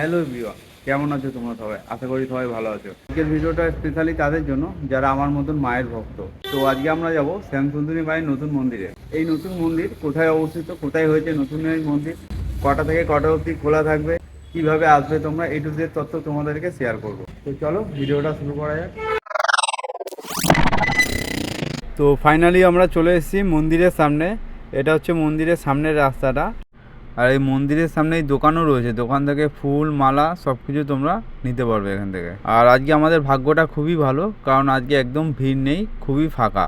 Hello বিওয়া কেমন আছো তোমরা সবাই? আশা করি সবাই ভালো আছো। আজকের ভিডিওটা স্পেশালি তাদের জন্য, যারা আমার মতন মায়ের ভক্ত। তো আজকে আমরা যাব শ্যামসুন্দরী মায়ের নতুন মন্দিরে। এই নতুন মন্দির কোথায় অবস্থিত, কোথায় হয়েছে নতুন এই মন্দির, কটা থেকে কটা অবধি খোলা থাকবে, কীভাবে আসবে তোমরা, এই টু তথ্য তোমাদেরকে শেয়ার করব। তো চলো, ভিডিওটা শুরু করা যাক। তো ফাইনালি আমরা চলে এসেছি মন্দিরের সামনে। এটা হচ্ছে মন্দিরের সামনের রাস্তাটা। আর এই মন্দিরের সামনে এই দোকানও রয়েছে। দোকান থেকে ফুল, মালা সব কিছু তোমরা নিতে পারবে এখান থেকে। আর আজকে আমাদের ভাগ্যটা খুবই ভালো, কারণ আজকে একদম ভিড় নেই, খুবই ফাঁকা।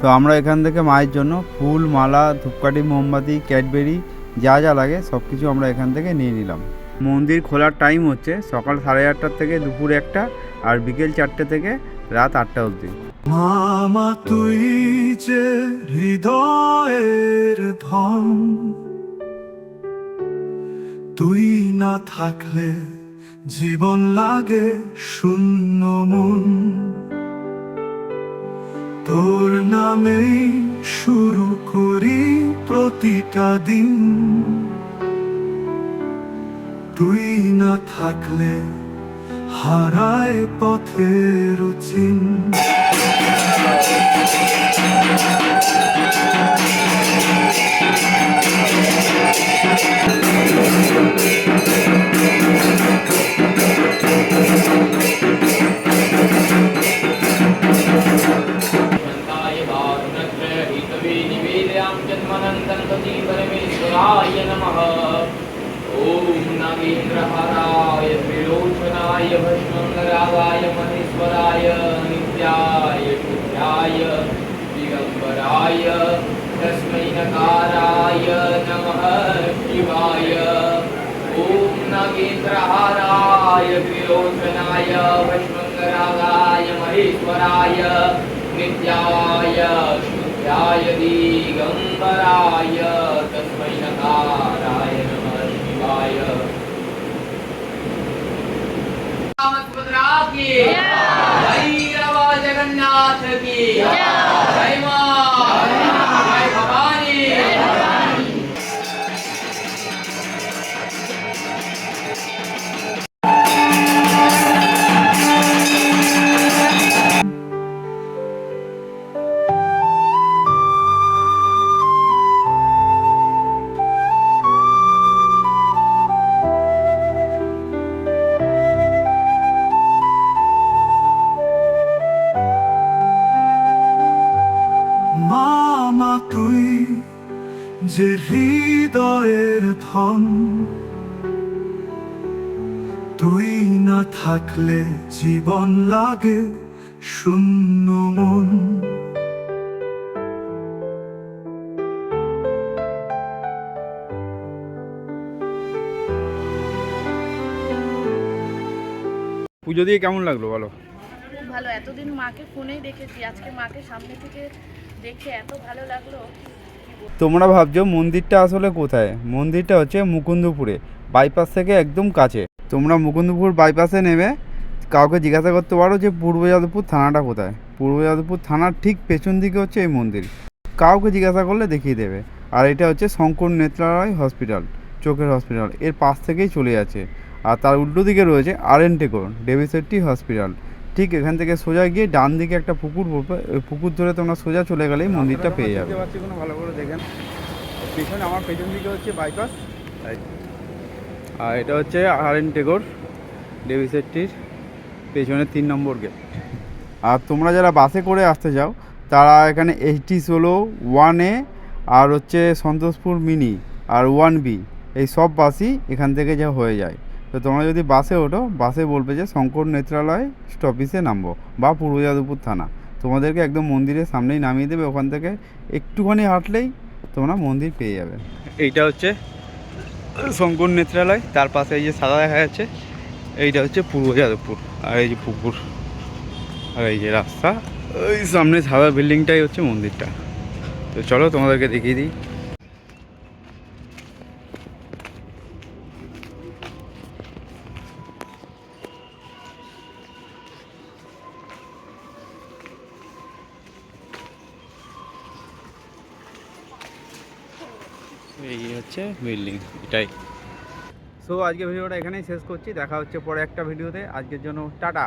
তো আমরা এখান থেকে মায়ের জন্য ফুল, মালা, ধূপকাঠি, মোমবাতি, ক্যাডবেরি, যা যা লাগে সব কিছু আমরা এখান থেকে নিয়ে নিলাম। মন্দির খোলার টাইম হচ্ছে সকাল সাড়ে আটটার থেকে দুপুর একটা, আর বিকেল চারটে থেকে রাত আটটা অবধি। মামা তুই যে হৃদয়ের ধন, তুই না থাকলে জীবন লাগে শূন্য মন। তোর নামেই শুরু করি প্রতিটা দিন। তুই না থাকলে হারায় পথের চিহ্ন शान्ताय वारुणत्र हितवे निवेदयां जन्मनन्दन्तति परमेश्वराय नमः ॐ नागेन्द्रहाराय त्रिलोचनाय भस्मङ्गरागाय महेश्वराय नित्याय शुद्धाय दिगम्बराय तस्मै नकाराय नमः शिवाय ॐ नागेन्द्रहाराय त्रिलोचनाय भस्मङ्गरागाय महेश्वराय नित्याय शुद्धाय दिगम्बराय तस्मै नकाराय भैरव जगन्नाथ की। যে হৃদয়ের ধন তুই না থাকলে জীবন লাগে শূন্য মন। পুজো দিয়ে কেমন লাগল বলো? খুব ভালো এতদিন মাকে ফোনেই দেখেছি আজকে মাকে সামনে থেকে দেখে এত ভালো লাগল। তোমরা ভাবছ মন্দিরটা আসলে কোথায়? মন্দিরটা হচ্ছে মুকুন্দপুরে বাইপাস থেকে একদম কাছে। তোমরা মুকুন্দপুর বাইপাসে নেমে কাউকে জিজ্ঞাসা করতে পারো যে পূর্ব যাদবপুর থানাটা কোথায়। পূর্ব যাদবপুর থানার ঠিক পেছন দিকে হচ্ছে এই মন্দির। কাউকে জিজ্ঞাসা করলে দেখিয়ে দেবে। আর এটা হচ্ছে শঙ্কর নেত্রালয় হসপিটাল চোখের হসপিটাল এর পাশ থেকেই চলে যাচ্ছে। আর তার উল্টো দিকে রয়েছে আর এন টেকোর ডেভিসেট্টি হসপিটাল ঠিক এখান থেকে সোজা গিয়ে ডান দিকে একটা পুকুর পড়বে ওই পুকুর ধরে তোমরা সোজা চলে গেলেই মন্দিরটা পেয়ে যাবে। কোনো ভালো করে দেখেন। পেছনে আমার পেছন দিকে হচ্ছে বাইপাস আর এটা হচ্ছে আর এন টেগোর ডেভিসেটটির পেছনে তিন নম্বর গেট আর তোমরা যারা বাসে করে আসতে চাও তারা এখানে এইচটি ষোলো ওয়ান এ আর হচ্ছে সন্তোষপুর মিনি আর ওয়ান বি এই সব বাসই এখান থেকে যা হয়ে যায়। তো তোমরা যদি বাসে ওঠো, বাসে বলবে যে শঙ্কর নেত্রালয় স্টপিসে নামবো বা পূর্ব যাদবপুর থানা। তোমাদেরকে একদম মন্দিরের সামনেই নামিয়ে দেবে, ওখান থেকে একটুখানি হাঁটলেই তোমরা মন্দির পেয়ে যাবে। এইটা হচ্ছে শঙ্কর নেত্রালয়, তার পাশে এই যে সাদা দেখা যাচ্ছে, এইটা হচ্ছে পূর্ব যাদবপুর, আর এই যে পুকুর, আর এই যে রাস্তা ওই সামনে সাদা বিল্ডিংটাই হচ্ছে মন্দিরটা। তো চলো তোমাদেরকে দেখিয়ে দিই। এই হচ্ছে বিল্ডিং, এটাই। সো আজকে ভিডিওটা এখানেই শেষ করছি। দেখা হচ্ছে পরে একটা ভিডিওতে। আজকের জন্য টাটা।